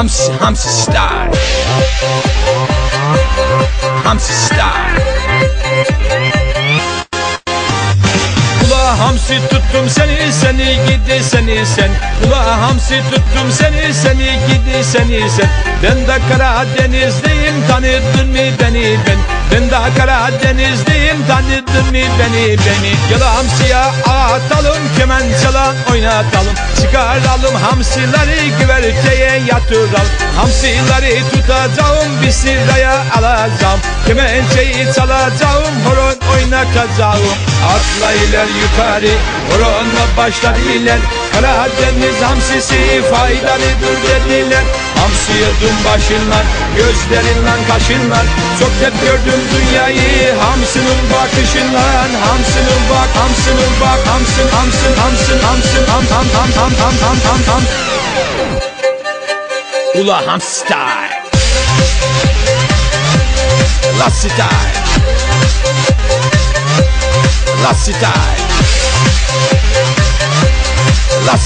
Hamsi, hamsi style. Hamsi style. Ula hamsi tuttum seni seni gidi seni sen Ula hamsi tuttum seni seni gidi seni sen Ben de Karadenizliyim tanıdın mı beni ben Ben de Karadenizliyim tanıdın mı beni beni? Gel hamsiye atalım kemen çalan oynatalım. Çıkaralım hamsileri güverteye yatıralım. Hamsileri tutacağım bir sıraya alacağım. Kemençeyi çalacağım horon oynatacağım. Atla iler yukarı horonla başlar iler. Karadeniz hamsisi faydalıdır dediler Hamsi yedin başınla gözlerinle kaşınla Çok hep gördüm dünyayı hamsının bakışınla Hamsının bak hamsının bak hamsın hamsın hamsın hamsın ham ham ham ham ham ham ham ham. Ula ham style La style La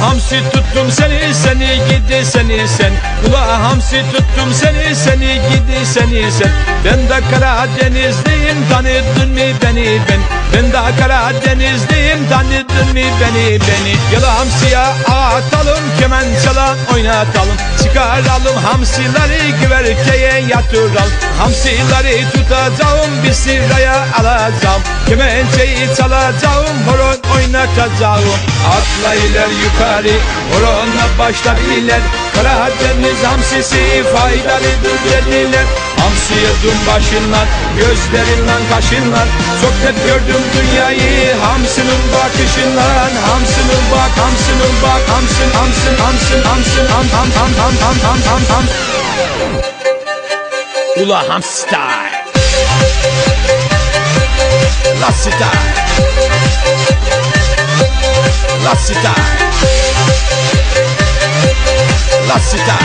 hamsi tuttum seni seni gidi seni sen. Ula hamsi tuttum seni seni gidi seni sen. Ben de Karadenizliyim tanıdın mı beni ben? Ben de Karadenizliyim tanıdın mı beni beni? Gel hamsiye atalım kemen çalan oynatalım. Çıkaralım hamsileri güverteye yatıralım. Hamsileri tutacağım bir sıraya alacağım. Kemençeyi çalacağım horon oynatacağım Atla iler yukarı horonla başlar iler. Karadeniz hamsisi faydalıdır dediler Hamsi yedin başınla gözlerinle kaşınla Çok hep gördüm dünyayı hamsının bakışınla Hamsının bak hamsının bak hamsın hamsın hamsın hamsın ham ham ham ham ham ham ham ham. Ula ham style La da cidade.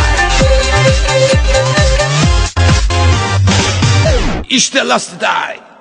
Estelar cidade.